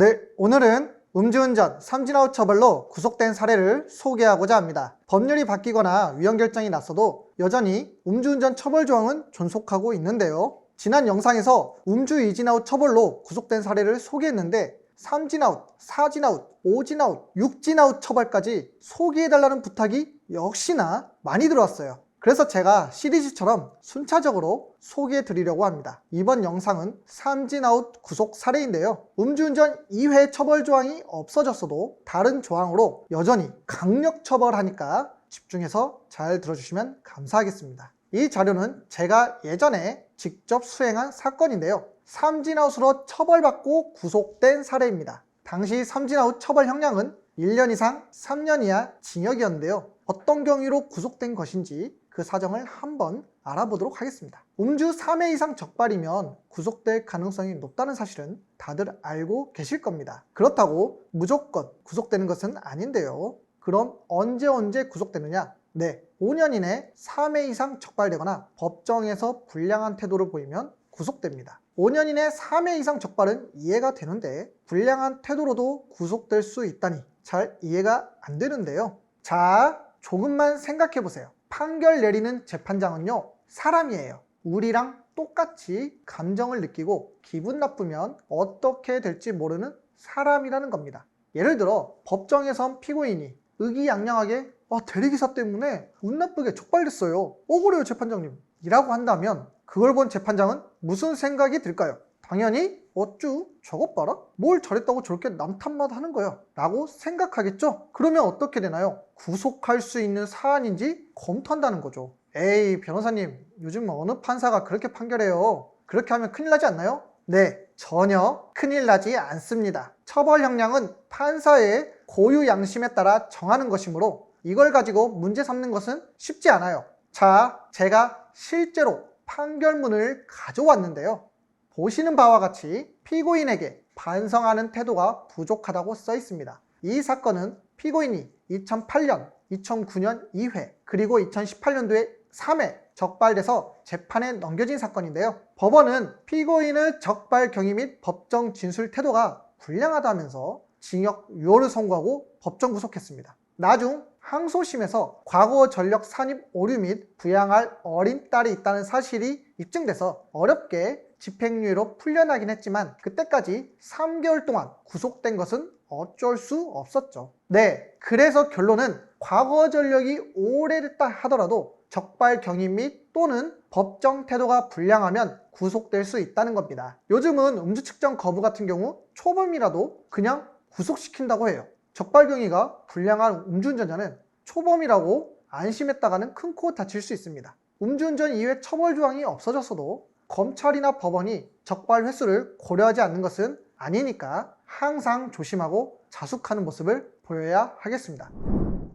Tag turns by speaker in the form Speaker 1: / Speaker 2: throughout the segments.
Speaker 1: 네, 오늘은 음주운전, 삼진아웃 처벌로 구속된 사례를 소개하고자 합니다. 법률이 바뀌거나 위헌 결정이 났어도 여전히 음주운전 처벌 조항은 존속하고 있는데요. 지난 영상에서 음주 이진아웃 처벌로 구속된 사례를 소개했는데 삼진아웃, 사진아웃, 오진아웃, 육진아웃 처벌까지 소개해달라는 부탁이 역시나 많이 들어왔어요. 그래서 제가 시리즈처럼 순차적으로 소개해 드리려고 합니다. 이번 영상은 삼진아웃 구속 사례인데요. 음주운전 2회 처벌 조항이 없어졌어도 다른 조항으로 여전히 강력 처벌하니까 집중해서 잘 들어주시면 감사하겠습니다. 이 자료는 제가 예전에 직접 수행한 사건인데요. 삼진아웃으로 처벌받고 구속된 사례입니다. 당시 삼진아웃 처벌 형량은 1년 이상 3년 이하 징역이었는데요. 어떤 경위로 구속된 것인지 그 사정을 한번 알아보도록 하겠습니다. 음주 3회 이상 적발이면 구속될 가능성이 높다는 사실은 다들 알고 계실 겁니다. 그렇다고 무조건 구속되는 것은 아닌데요. 그럼 언제 언제 구속되느냐? 네, 5년 이내 3회 이상 적발되거나 법정에서 불량한 태도를 보이면 구속됩니다. 5년 이내 3회 이상 적발은 이해가 되는데 불량한 태도로도 구속될 수 있다니 잘 이해가 안 되는데요. 자, 조금만 생각해 보세요. 판결 내리는 재판장은요, 사람이에요. 우리랑 똑같이 감정을 느끼고 기분 나쁘면 어떻게 될지 모르는 사람이라는 겁니다. 예를 들어 법정에선 피고인이 의기양양하게 아, 대리기사 때문에 운 나쁘게 적발됐어요. 억울해요 재판장님. 이라고 한다면 그걸 본 재판장은 무슨 생각이 들까요? 당연히 어쭈? 저것 봐라? 뭘 잘했다고 저렇게 남 탓만 하는 거야? 라고 생각하겠죠? 그러면 어떻게 되나요? 구속할 수 있는 사안인지 검토한다는 거죠. 에이 변호사님 요즘 어느 판사가 그렇게 판결해요? 그렇게 하면 큰일 나지 않나요? 네 전혀 큰일 나지 않습니다. 처벌 형량은 판사의 고유 양심에 따라 정하는 것이므로 이걸 가지고 문제 삼는 것은 쉽지 않아요. 자 제가 실제로 판결문을 가져왔는데요 보시는 바와 같이 피고인에게 반성하는 태도가 부족하다고 써 있습니다. 이 사건은 피고인이 2008년, 2009년 2회, 그리고 2018년도에 3회 적발돼서 재판에 넘겨진 사건인데요. 법원은 피고인의 적발 경위 및 법정 진술 태도가 불량하다면서 징역 6월을 선고하고 법정 구속했습니다. 나중 항소심에서 과거 전력 산입 오류 및 부양할 어린 딸이 있다는 사실이 입증돼서 어렵게 집행유예로 풀려나긴 했지만 그때까지 3개월 동안 구속된 것은 어쩔 수 없었죠. 네, 그래서 결론은 과거 전력이 오래됐다 하더라도 적발 경위 및 또는 법정 태도가 불량하면 구속될 수 있다는 겁니다. 요즘은 음주 측정 거부 같은 경우 초범이라도 그냥 구속시킨다고 해요. 적발 경위가 불량한 음주운전자는 초범이라고 안심했다가는 큰 코 다칠 수 있습니다. 음주운전 이외 처벌 조항이 없어졌어도 검찰이나 법원이 적발 횟수를 고려하지 않는 것은 아니니까 항상 조심하고 자숙하는 모습을 보여야 하겠습니다.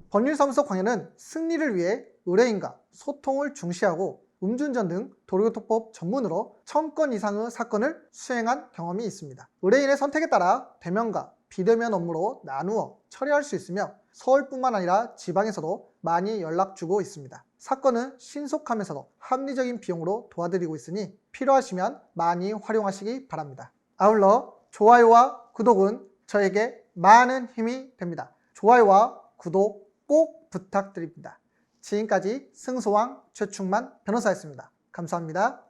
Speaker 1: 법률사무소 광현은 승리를 위해 의뢰인과 소통을 중시하고 음주운전 등 도로교통법 전문으로 1000건 이상의 사건을 수행한 경험이 있습니다. 의뢰인의 선택에 따라 대면과 비대면 업무로 나누어 처리할 수 있으며 서울뿐만 아니라 지방에서도 많이 연락 주고 있습니다. 사건은 신속하면서도 합리적인 비용으로 도와드리고 있으니 필요하시면 많이 활용하시기 바랍니다. 아울러 좋아요와 구독은 저에게 많은 힘이 됩니다. 좋아요와 구독 꼭 부탁드립니다. 지금까지 승소왕 최충만 변호사였습니다. 감사합니다.